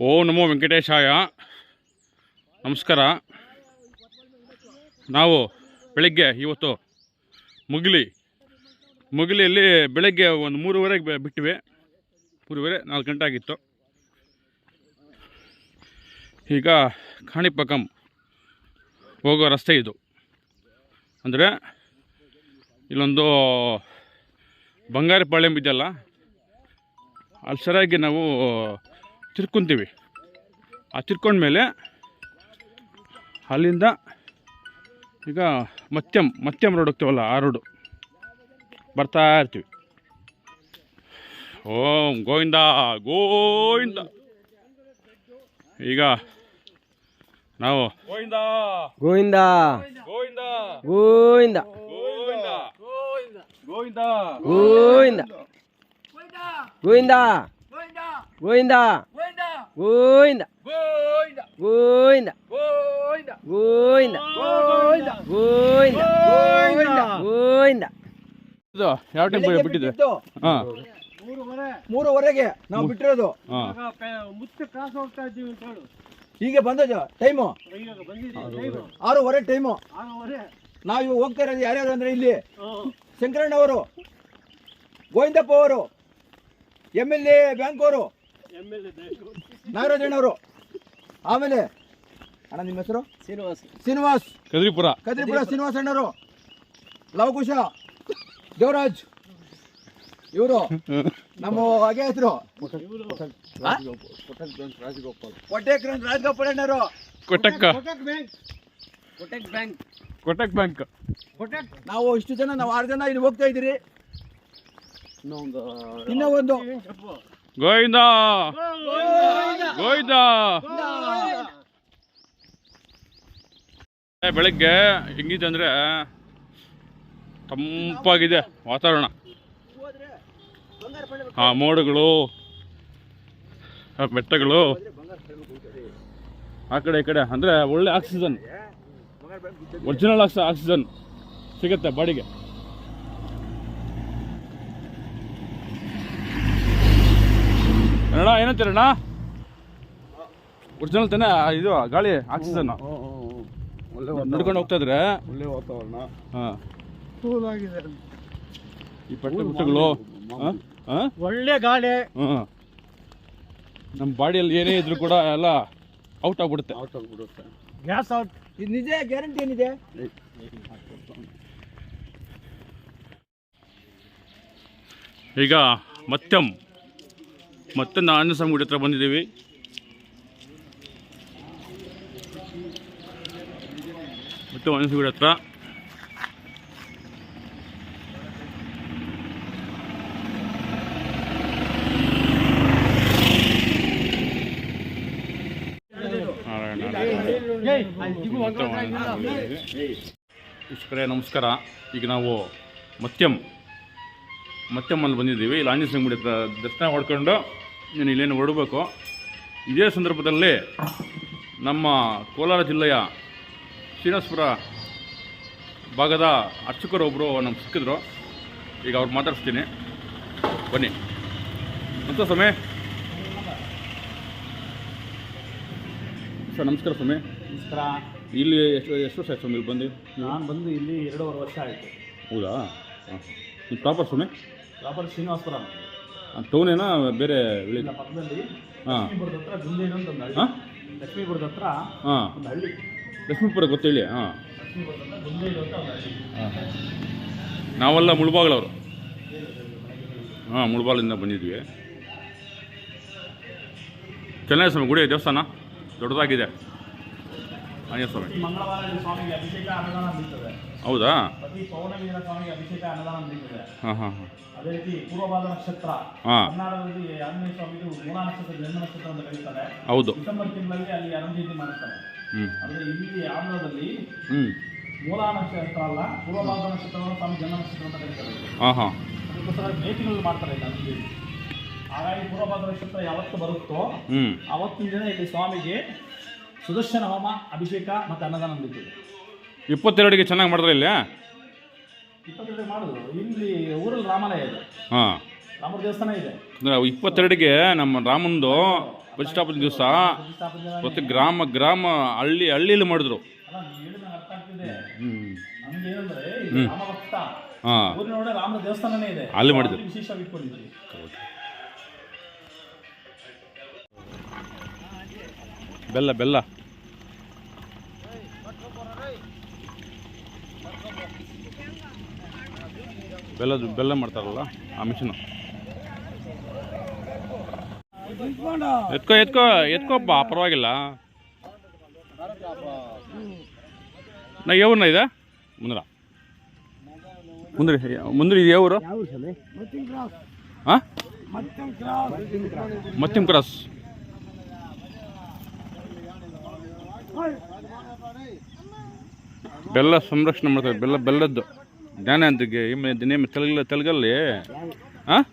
ಓ ನಮೋ ವೆಂಕಟೇಶಾಯ. ನಮಸ್ಕಾರ. ನಾವು ಬೆಳಗ್ಗೆ ಇವತ್ತು ಮುಗಿಲಿ, ಮುಗಿಲಿಯಲ್ಲಿ ಬೆಳಗ್ಗೆ ಒಂದು ಮೂರುವರೆಗೆ ಬಿಟ್ಟಿವೆ. ಮೂರುವರೆ, ನಾಲ್ಕು ಗಂಟೆ ಆಗಿತ್ತು. ಈಗ ಕಾಣಿಪಕಂ ಹೋಗೋ ರಸ್ತೆ ಇದು. ಅಂದರೆ ಇಲ್ಲೊಂದು ಬಂಗಾರಪಾಳ್ಯಂ ಇದೆಯಲ್ಲ ಅಲ್ಲಿ ಸರಿಯಾಗಿ ನಾವು ತಿರ್ಕೊಂತೀವಿ ಆ ತಿರ್ಕೊಂಡ್ಮೇಲೆ ಅಲ್ಲಿಂದ ಈಗ ಮತ್ಯಂ ಮತ್ಯಂ ರೋಡ್ ಹೋಗ್ತೀವಲ್ಲ ಆ ರೋಡು ಬರ್ತಾ ಇರ್ತೀವಿ ಓಂ ಗೋವಿಂದ ಗೋವಿಂದ ಈಗ ನಾವು ಗೋವಿಂದ ಗೋವಿಂದ ಗೋವಿಂದ ಗೋವಿಂದ ಗೋವಿಂದ ಗೋವಿಂದ ಗೋವಿಂದ ಗೋವಿಂದ ಗೋವಿಂದ ಗೋವಿಂದ ಗೋವಿಂದ ಗೋವಿಂದ ಗೋವಿಂದ ಗೋವಿಂದ ಇದು ಯಾವ ಟೈಮ್ ಬಿಟ್ಟಿದೆ ಹಾಂ. ಮೂರುವರೆಗೆ ನಾವು ಬಿಟ್ಟಿರೋದು. ಹಾಂ. ಹೀಗೆ ಬಂದದ್ದು ಟೈಮು ಆರೂವರೆ ಟೈಮು ನಾವು ಇವಾಗ ಹೋಗ್ತಾ ಇರೋದು ಯಾರ್ಯಾರು ಅಂದ್ರೆ ಇಲ್ಲಿ ಶಂಕರಣ್ಣವರು ಗೋವಿಂದಪ್ಪ ಅವರು ಎಂ ಎಲ್ ಎ ಬ್ಯಾಂಕ್ ಅವರು. ನಾಗರಾಜಣ್ಣವರು ಆಮೇಲೆ ಅಣ್ಣ ನಿಮ್ಮ ಹೆಸರು? ಶ್ರೀನಿವಾಸ್. ಶ್ರೀನಿವಾಸ್. ಕದ್ರಿಪುರ. ಕದ್ರಿಪುರ ಶ್ರೀನಿವಾಸ್ ಅಣ್ಣರು ಲವಕುಶ. ದೇವರಾಜ್. ಇವರು ನಮ್ಮ ಹಾಗೆ ಹೆಸರು. ಕೊಟ್ಟೆಕ್ರನ್ ರಾಜಗೋಪಾಲ್ ಅಣ್ಣರು ಕೊಟ್ಟಕ್ಕ. ಕೊಟ್ಟಕ್ ಬ್ಯಾಂಕ್. ಕೊಟ್ಟಕ್ ಬ್ಯಾಂಕ್. ನಾವು ಇಷ್ಟು ಜನ ನಾವು ಆರು ಜನ ಇಲ್ಲಿ ಹೋಗ್ತಾ ಇದ್ದೀರಿ. ಇನ್ನೊಂದು ಒಂದು ಗೋವಿಂದ. ಗೋವಿಂದ. ಬೆಳಗ್ಗೆ ಹೆಂಗಿದೆ ಅಂದರೆ ತಂಪಾಗಿದೆ ವಾತಾವರಣ. ಆ ಮೋಡಗಳು ಬೆಟ್ಟಗಳು, ಆ ಕಡೆ ಈ ಕಡೆ ಅಂದರೆ ಒಳ್ಳೆ ಆಕ್ಸಿಜನ್ ಒರಿಜಿನಲ್ ಆಕ್ಸಿ ಆಕ್ಸಿಜನ್ ಸಿಗುತ್ತೆ ಬಾಡಿಗೆ. ಅಣ್ಣ ಏನಂತೀರಣ್ಣ ಒರಿಜಿನಲ್ ತಾನೆ ಇದು ಗಾಳಿ ಆಕ್ಸಿಜನ್ ನಡ್ಕೊಂಡು ಹೋಗ್ತಾ ಇದ್ರೆ? ಒಳ್ಳೆ ವಾತಾವರಣ. ಹಾಂ. ಈ ಪಟ್ಟೆ ಗುಟ್ಟಗಳು? ಒಳ್ಳೆ ಗಾಳಿ. ನಮ್ಮ ಬಾಡಿಯಲ್ಲಿ ಏನೇ ಇದ್ರು ಕೂಡ ಎಲ್ಲ ಔಟ್ ಆಗ್ಬಿಡುತ್ತೆ. ಗ್ಯಾಸ್ ಔಟ್ ಇದು ನಿಜ ಗ್ಯಾರಂಟಿ ಏನಿದೆ? ಈಗ ಮತ್ಯಂ ಮತ್ತೆ ನಾನು ಸ್ವಾಮಿ ಗುಡಿ ಹತ್ರ ಬಂದಿದ್ದೀವಿ. ಮತ್ತು ಒಂದು ಗುಡಿ ಹತ್ರ. ನಮಸ್ಕಾರ. ಈಗ ನಾವು ಮತ್ಯಂ ಮತ್ಯಮ್ಮಲ್ಲಿ ಬಂದಿದ್ದೀವಿ. ಇಲ್ಲಿ ಆಂಜನೇಯ ಸ್ವಾಮಿ ಹತ್ರ ದರ್ಶನ ಮಾಡ್ಕೊಂಡು ನೀನು ಇಲ್ಲೇನು ಹೊರಡಬೇಕು. ಇದೇ ಸಂದರ್ಭದಲ್ಲಿ ನಮ್ಮ ಕೋಲಾರ ಜಿಲ್ಲೆಯ ಶ್ರೀನಿವಾಸಪುರ ಭಾಗದ ಅರ್ಚಕರೊಬ್ಬರು ನಮ್ಗೆ ಸಿಕ್ಕಿದ್ರು. ಈಗ ಅವ್ರು ಮಾತಾಡಿಸ್ತೀನಿ. ಬನ್ನಿ. ಅಂತ ಸ್ವಾಮಿ. ಸರ್ ನಮಸ್ಕಾರ ಸ್ವಾಮಿ. ನಮಸ್ಕಾರ. ಇಲ್ಲಿ ಎಷ್ಟು ಎಷ್ಟು ವರ್ಷ ಆಯ್ತು ಸ್ವಾಮಿ ಇಲ್ಲಿ ಬಂದು? ನಾನು ಬಂದು ಇಲ್ಲಿ ಎರಡೂವರೆ ವರ್ಷ ಆಯಿತು. ಹೌದಾ? ಹಾಂ. ನಿಮ್ಮ ಪ್ರಾಪರ್ ಸ್ವಾಮಿ? ಪ್ರಾಪರ್ ಶ್ರೀನಿವಾಸಪುರ ಟೌನೇನಾ ಬೇರೆ ವಿಳಿ ಇಲ್ಲ ಪಕ್ಕದಲ್ಲಿ ಹಾಂ. ಲಕ್ಷ್ಮೀಪುರದ ಹತ್ರ ಅಂತ ಒಂದು ಹಳ್ಳಿ. ಹಾಂ? ಲಕ್ಷ್ಮೀಪುರದ ಹತ್ರ ಹಾಂ. ಒಂದು ಹಳ್ಳಿ. ಲಕ್ಷ್ಮೀಪುರ ಗೊತ್ತೇಳಿ ಹಾಂ. ಲಕ್ಷ್ಮೀಪುರದ ಹತ್ರ ಗುಂದೇನು ಅಂತ ಒಂದು ಹಳ್ಳಿ. ನಾವೆಲ್ಲ ಮುಳ್ಬಾಗ್ಲವರು. ಹಾಂ ಮುಳ್ಬಾಗಿಲಿಂದ ಬಂದಿದ್ವಿ. ಚೆನ್ನೈ ಸ್ವಾಮಿ ಗುಡಿ ದೇವಸ್ಥಾನ? ದೊಡ್ಡದಾಗಿದೆ. ಆಂಜನೇಯ ಸ್ವಾಮಿ ಮಂಗಳವಾರ ಇಲ್ಲಿ ಸ್ವಾಮಿಗೆ ಅಭಿಷೇಕ ಅನ್ನದಾನ ನಡೀತದೆ. ಹೌದಾ? ಪ್ರತಿ ಪೌರ್ಣಮಿ ದಿನ ಸ್ವಾಮಿಗೆ ಅಭಿಷೇಕ ಅನ್ನದಾನ ನಡೀತದೆ. ಹಾಂ ಹಾಂ ಅದೇ ರೀತಿ ಪೂರ್ವಭಾದ ನಕ್ಷತ್ರ ಹಾಂ. ಕರ್ನಾಟಕದಲ್ಲಿ ಆಂಜನೇಯ ಸ್ವಾಮಿದು ಮೂಲ ನಕ್ಷತ್ರ ಜನ್ಮ ನಕ್ಷತ್ರ ಅಂತ ಕರೀತಾರೆ. ಹೌದು. ಡಿಸೆಂಬರ್ ತಿಂಗಳಲ್ಲಿ ಅಲ್ಲಿ ಅರಂಜಯಂತಿ ಮಾಡ್ತಾರೆ ಹ್ಞೂ ಆದರೆ ಇಲ್ಲಿ ಆಂಧ್ರದಲ್ಲಿ ಹ್ಞೂ ಮೂಲ ನಕ್ಷತ್ರ ಅಲ್ಲ ಪೂರ್ವಭಾದ ನಕ್ಷತ್ರವನ್ನು ಸ್ವಾಮಿ ಜನ್ಮ ನಕ್ಷತ್ರ ಅಂತ ಕರೀತಾರೆ. ಹಾಂ ಹಾಂ. ಅದಕ್ಕೋಸ್ಕರ ತಿಂಗಳಲ್ಲಿ ಮಾಡ್ತಾರೆ ಇಲ್ಲ ಅರಂಜಯಂತಿ ಹಾಗಾಗಿ ಪೂರ್ವಭಾದ ನಕ್ಷತ್ರ ಯಾವತ್ತು ಬರುತ್ತೋ ಅವತ್ತಿನ ದಿನ ಇಲ್ಲಿ ಸ್ವಾಮಿಗೆ ಸುದರ್ಶನ ಹೋಮ ಅಭಿಷೇಕ ಮತ್ತು ಅನ್ನದಾನ ನಡೀತದೆ. ಇಪ್ಪತ್ತೆರಡಿಗೆ ಚೆನ್ನಾಗಿ ಮಾಡಿದ್ರೆ ಇಲ್ಲಿ? ಇಪ್ಪತ್ತೆರಡು ಮಾಡುದು. ಇಲ್ಲಿ ಊರಲ್ಲಿ ರಾಮಾಲಯ ಇದೆ. ಹಾಂ. ರಾಮರ ದೇವಸ್ಥಾನ ಇದೆ. ಅಂದ್ರೆ ಇಪ್ಪತ್ತೆರಡಿಗೆ ನಮ್ಮ ರಾಮಂದು ಪ್ರತಿಷ್ಠಾಪನೆ ದಿವಸ ಪ್ರತಿ ಗ್ರಾಮ ಗ್ರಾಮ ಹಳ್ಳಿ ಹಳ್ಳಿಯಲ್ಲಿ ಮಾಡಿದ್ರು. ಅಲ್ಲ ನೀವು ಹೇಳಿದ ನಂಗೆ ಅರ್ಥ ಆಗ್ತಿದೆ. ಹ್ಞೂ ನಮ್ಗೆ ಏನಂದ್ರೆ ಇದು ರಾಮ ಹಾಂ. ಊರಿನೊಳಗೆ ರಾಮನ ದೇವಸ್ಥಾನನೇ ಇದೆ. ಅಲ್ಲಿ ಮಾಡಿದ್ರು. ಅಲ್ಲಿ ವಿಶೇಷವಾಗಿ ಇಟ್ಕೊಂಡಿದ್ವಿ. ಬೆಲ್ಲ ಬೆಲ್ಲ. ಬೆಲ್ಲದ ಬೆಲ್ಲ ಮಾಡ್ತಾರಲ್ಲ ಆ ಮಿಷನ್. ಎತ್ಕೋ ಎತ್ಕೋ ಎತ್ಕೋಪ್ಪ ಪರವಾಗಿಲ್ಲ. ನಾ ಯಾವ್ರನ್ನ ಇದೆ? ಮುಂದ್ರ? ಮುಂದ್ರಿ ಮುಂದ್ರಿ ಇದು ಯಾವ್ರು? ಹಾಂ ಮತ್ತಿಮ್ ಕ್ರಾಸ್ ಬೆಲ್ಲ ಸಂರಕ್ಷಣೆ ಮಾಡ್ತಾರೆ ಬೆಲ್ಲ ಬೆಲ್ಲದ್ದು. ಜ್ಞಾನ ಅಂತಿಗೆ ನೇಮ ತೆಲುಗಲ್ಲ ತೆಲುಗಲ್ಲಿ ಹಾಂ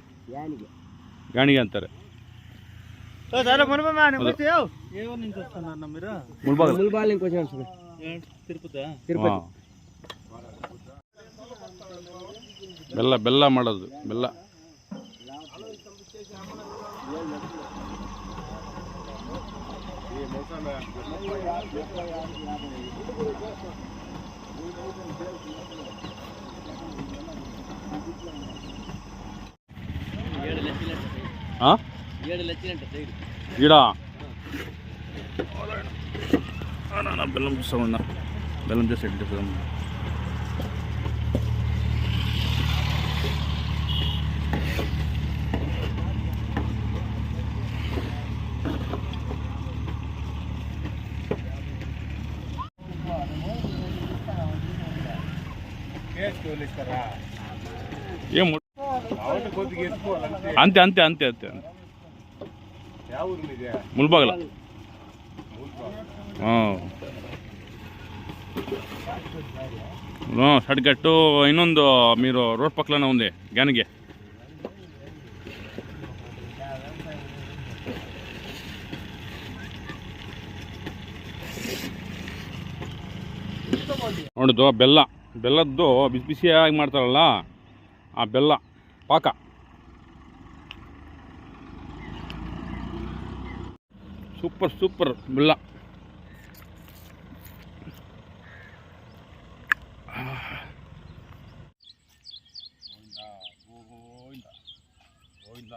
ಗಾಣಿಗೆ ಅಂತಾರೆ. ಬೆಲ್ಲ ಬೆಲ್ಲ ಮಾಡೋದು ಬೆಲ್ಲ. ಹಾಂ ಗಿಡ బెల్లం చూస్తామన్నా బెల్లం చేసి ఎడ్ చేస్తాం ఏం అంతే అంతే అంతే అంతే ముల్బాగల సడిగట్టు ಇನ್ನೊಂದು మీరు రోడ్ పక్కలోనే ఉంది గ్యానిగే ನೋಡಿದ್ದು ಬೆಲ್ಲ ಬೆಲ್ಲದ್ದು ಬಿಸಿ ಬಿಸಿಯಾಗಿ ಮಾಡ್ತಾರಲ್ಲ ಆ ಬೆಲ್ಲ ಪಾಕ ಸೂಪರ್ ಸೂಪರ್ ಬೆಲ್ಲ ಗೋವಿಂದ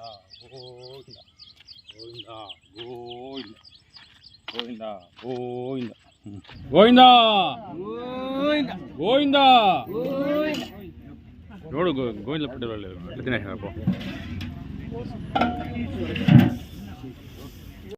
ಗೋವಿಂದ ಗೋವಿಂದ ಗೋವಿಂದ ಗೋವಿಂದ ಗೋವಿಂದ ಗೋವಿಂದ ನೋಡು ಗೋ- ಗೋವಿಂದ ಪಟ್ಟೆ ದಿನೇಶ್